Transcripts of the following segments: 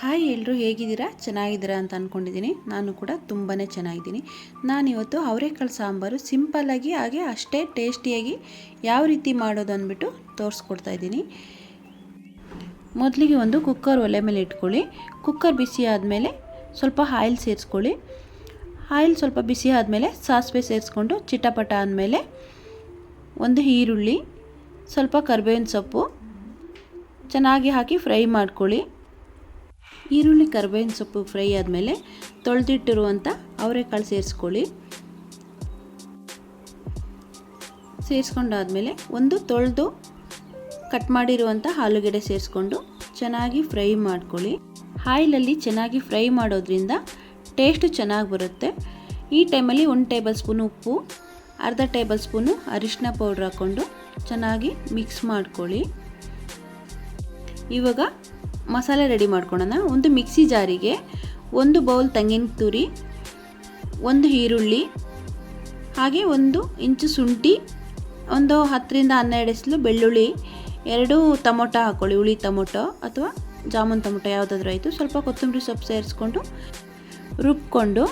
Hi ಎಲ್ಲರೂ ಹೇಗಿದ್ದೀರಾ? ಚೆನ್ನಾಗಿದ್ದೀರಾ ಅಂತ ಅಂದ್ಕೊಂಡಿದ್ದೀನಿ ನಾನು ಕೂಡ ತುಂಬಾ ಚೆನ್ನಾಗಿದ್ದೀನಿ. ನಾನಿವತ್ತು ಅವರೆಕಾಳು ಸಾಂಬಾರು ಸಿಂಪಲ್ಲಾಗಿ ಹಾಗೆ ಅಷ್ಟೇ ಟೇಸ್ಟಿಯಾಗಿ ಯಾವ ರೀತಿ ಮಾಡೋದು ಅಂದ್ಬಿಟ್ಟು ತೋರಿಸ್ಕೊಡ್ತಾ ಇದ್ದೀನಿ. ಮೊದಲಿಗೆ ಒಂದು ಕುಕ್ಕರ್ ಒಲೆ ಮೇಲೆ ಇಟ್ಕೊಳ್ಳಿ. ಕುಕ್ಕರ್ ಬಿಸಿ ಆದಮೇಲೆ ಸ್ವಲ್ಪ ಆಯಿಲ್ ಸೇರಿಸ್ಕೊಳ್ಳಿ. ಆಯಿಲ್ ಸ್ವಲ್ಪ ಬಿಸಿ ಆದಮೇಲೆ ಸಾಸಿವೆ ಸೇರಿಸ್ಕೊಂಡು ಚಿಟಪಟ ಆದಮೇಲೆ ಒಂದು ಈರುಳ್ಳಿ, ಸ್ವಲ್ಪ ಕರ್ಬೇವಿನ ಸೊಪ್ಪು ಚೆನ್ನಾಗಿ ಹಾಕಿ ಫ್ರೈ ಮಾಡ್ಕೊಳ್ಳಿ. ಈರುಳ್ಳಿ, ಕರ್ಬೇವಿನ ಸೊಪ್ಪು ಫ್ರೈ ಆದಮೇಲೆ ತೊಳೆದಿಟ್ಟಿರುವಂಥ ಅವರೆಕಾಳು ಸೇರಿಸ್ಕೊಳ್ಳಿ. ಸೇರಿಸ್ಕೊಂಡಾದಮೇಲೆ ಒಂದು ತೊಳೆದು ಕಟ್ ಮಾಡಿರುವಂಥ ಆಲೂಗೆಡ್ಡೆ ಸೇರಿಸ್ಕೊಂಡು ಚೆನ್ನಾಗಿ ಫ್ರೈ ಮಾಡ್ಕೊಳ್ಳಿ. ಆಯಿಲಲ್ಲಿ ಚೆನ್ನಾಗಿ ಫ್ರೈ ಮಾಡೋದ್ರಿಂದ ಟೇಸ್ಟು ಚೆನ್ನಾಗಿ ಬರುತ್ತೆ. ಈ ಟೈಮಲ್ಲಿ ಒಂದು ಟೇಬಲ್ ಸ್ಪೂನ್ ಉಪ್ಪು, ಅರ್ಧ ಟೇಬಲ್ ಸ್ಪೂನು ಅರಿಶಿನ ಪೌಡ್ರ್ ಹಾಕ್ಕೊಂಡು ಚೆನ್ನಾಗಿ ಮಿಕ್ಸ್ ಮಾಡ್ಕೊಳ್ಳಿ. ಇವಾಗ ಮಸಾಲೆ ರೆಡಿ ಮಾಡ್ಕೊಳ್ಳೋಣ ಒಂದು ಮಿಕ್ಸಿ ಜಾರಿಗೆ ಒಂದು ಬೌಲ್ ತೆಂಗಿನ ತುರಿ, ಒಂದು ಈರುಳ್ಳಿ, ಹಾಗೆ ಒಂದು ಇಂಚು ಶುಂಠಿ, ಒಂದು ಹತ್ತರಿಂದ ಹನ್ನೆರಡು ಎಸಲು ಬೆಳ್ಳುಳ್ಳಿ, ಎರಡು ಟೊಮೊಟೊ ಹಾಕ್ಕೊಳ್ಳಿ ಹುಳಿ ಟೊಮೊಟೊ ಅಥವಾ ಜಾಮೂನ್ ಟೊಮೊಟೊ ಯಾವುದಾದ್ರೂ ಆಯಿತು. ಸ್ವಲ್ಪ ಕೊತ್ತಂಬರಿ ಸೊಪ್ಪು ಸೇರಿಸ್ಕೊಂಡು ರುಬ್ಕೊಂಡು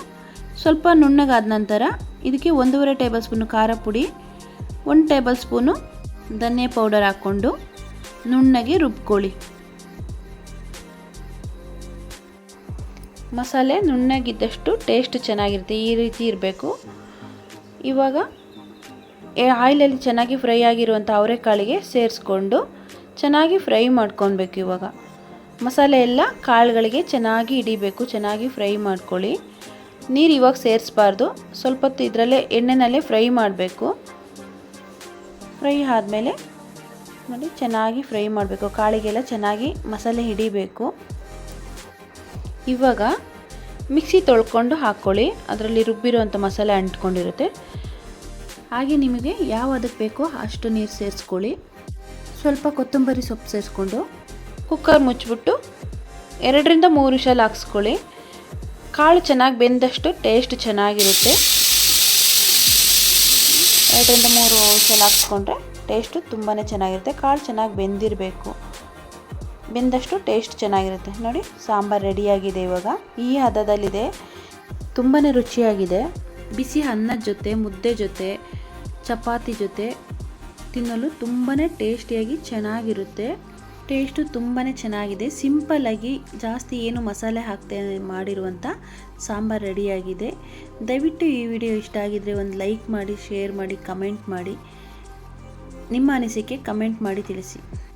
ಸ್ವಲ್ಪ ನುಣ್ಣಗಾದ ನಂತರ ಇದಕ್ಕೆ ಒಂದೂವರೆ ಟೇಬಲ್ ಸ್ಪೂನು ಖಾರ ಪುಡಿ, ಒಂದು ಟೇಬಲ್ ಸ್ಪೂನು ಧನಿಯಾ ಪೌಡರ್ ಹಾಕ್ಕೊಂಡು ನುಣ್ಣಗೆ ರುಬ್ಕೊಳ್ಳಿ. ಮಸಾಲೆ ನುಣ್ಣಗಿದ್ದಷ್ಟು ಟೇಸ್ಟ್ ಚೆನ್ನಾಗಿರುತ್ತೆ, ಈ ರೀತಿ ಇರಬೇಕು. ಇವಾಗ ಆಯಿಲಲ್ಲಿ ಚೆನ್ನಾಗಿ ಫ್ರೈ ಆಗಿರುವಂಥ ಅವರೆಕಾಳಿಗೆ ಸೇರಿಸ್ಕೊಂಡು ಚೆನ್ನಾಗಿ ಫ್ರೈ ಮಾಡ್ಕೊಬೇಕು ಇವಾಗ. ಮಸಾಲೆ ಎಲ್ಲ ಕಾಳುಗಳಿಗೆ ಚೆನ್ನಾಗಿ ಹಿಡಿಬೇಕು, ಚೆನ್ನಾಗಿ ಫ್ರೈ ಮಾಡ್ಕೊಳ್ಳಿ. ನೀರು ಇವಾಗ ಸೇರಿಸ್ಬಾರ್ದು, ಸ್ವಲ್ಪ ಹೊತ್ತು ಇದರಲ್ಲೇ ಎಣ್ಣೆನಲ್ಲೇ ಫ್ರೈ ಮಾಡಬೇಕು. ಫ್ರೈ ಆದಮೇಲೆ ನೋಡಿ ಚೆನ್ನಾಗಿ ಫ್ರೈ ಮಾಡಬೇಕು, ಕಾಳಿಗೆಲ್ಲ ಚೆನ್ನಾಗಿ ಮಸಾಲೆ ಹಿಡಿಬೇಕು. ಇವಾಗ ಮಿಕ್ಸಿ ತೊಳ್ಕೊಂಡು ಹಾಕ್ಕೊಳ್ಳಿ. ಅದರಲ್ಲಿ ರುಬ್ಬಿರುವಂಥ ಮಸಾಲೆ ಅಂಟ್ಕೊಂಡಿರುತ್ತೆ. ಹಾಗೆ ನಿಮಗೆ ಯಾವ ಅದಕ್ಕೆ ಬೇಕೋ ಅಷ್ಟು ನೀರು ಸೇರಿಸ್ಕೊಳ್ಳಿ. ಸ್ವಲ್ಪ ಕೊತ್ತಂಬರಿ ಸೊಪ್ಪು ಸೇರಿಸ್ಕೊಂಡು ಕುಕ್ಕರ್ ಮುಚ್ಚಿಬಿಟ್ಟು ಎರಡರಿಂದ ಮೂರು ವಿಷಲ್ ಹಾಕ್ಸ್ಕೊಳ್ಳಿ. ಕಾಳು ಚೆನ್ನಾಗಿ ಬೆಂದಷ್ಟು ಟೇಸ್ಟ್ ಚೆನ್ನಾಗಿರುತ್ತೆ. ಎರಡರಿಂದ ಮೂರು ವಿಷಲ್ ಹಾಕ್ಸ್ಕೊಂಡ್ರೆ ಟೇಸ್ಟು ತುಂಬಾ ಚೆನ್ನಾಗಿರುತ್ತೆ. ಕಾಳು ಚೆನ್ನಾಗಿ ಬೆಂದಿರಬೇಕು. ಬೆಂದಷ್ಟು ಟೇಸ್ಟ್ ಚೆನ್ನಾಗಿರುತ್ತೆ. ನೋಡಿ, ಸಾಂಬಾರು ರೆಡಿಯಾಗಿದೆ ಇವಾಗ. ಈ ಹದದಲ್ಲಿದೆ. ತುಂಬಾ ರುಚಿಯಾಗಿದೆ. ಬಿಸಿ ಅನ್ನದ ಜೊತೆ, ಮುದ್ದೆ ಜೊತೆ, ಚಪಾತಿ ಜೊತೆ ತಿನ್ನಲು ತುಂಬಾ ಟೇಸ್ಟಿಯಾಗಿ ಚೆನ್ನಾಗಿರುತ್ತೆ. ಟೇಸ್ಟು ತುಂಬಾ ಚೆನ್ನಾಗಿದೆ. ಸಿಂಪಲ್ಲಾಗಿ ಜಾಸ್ತಿ ಏನು ಮಸಾಲೆ ಹಾಕ್ತೇನೆ ಮಾಡಿರುವಂಥ ಸಾಂಬಾರು ರೆಡಿಯಾಗಿದೆ ದಯವಿಟ್ಟು ಈ ವಿಡಿಯೋ ಇಷ್ಟ ಆಗಿದರೆ ಒಂದು ಲೈಕ್ ಮಾಡಿ ಶೇರ್ ಮಾಡಿ ಕಮೆಂಟ್ ಮಾಡಿ. ನಿಮ್ಮ ಅನಿಸಿಕೆ ಕಮೆಂಟ್ ಮಾಡಿ ತಿಳಿಸಿ.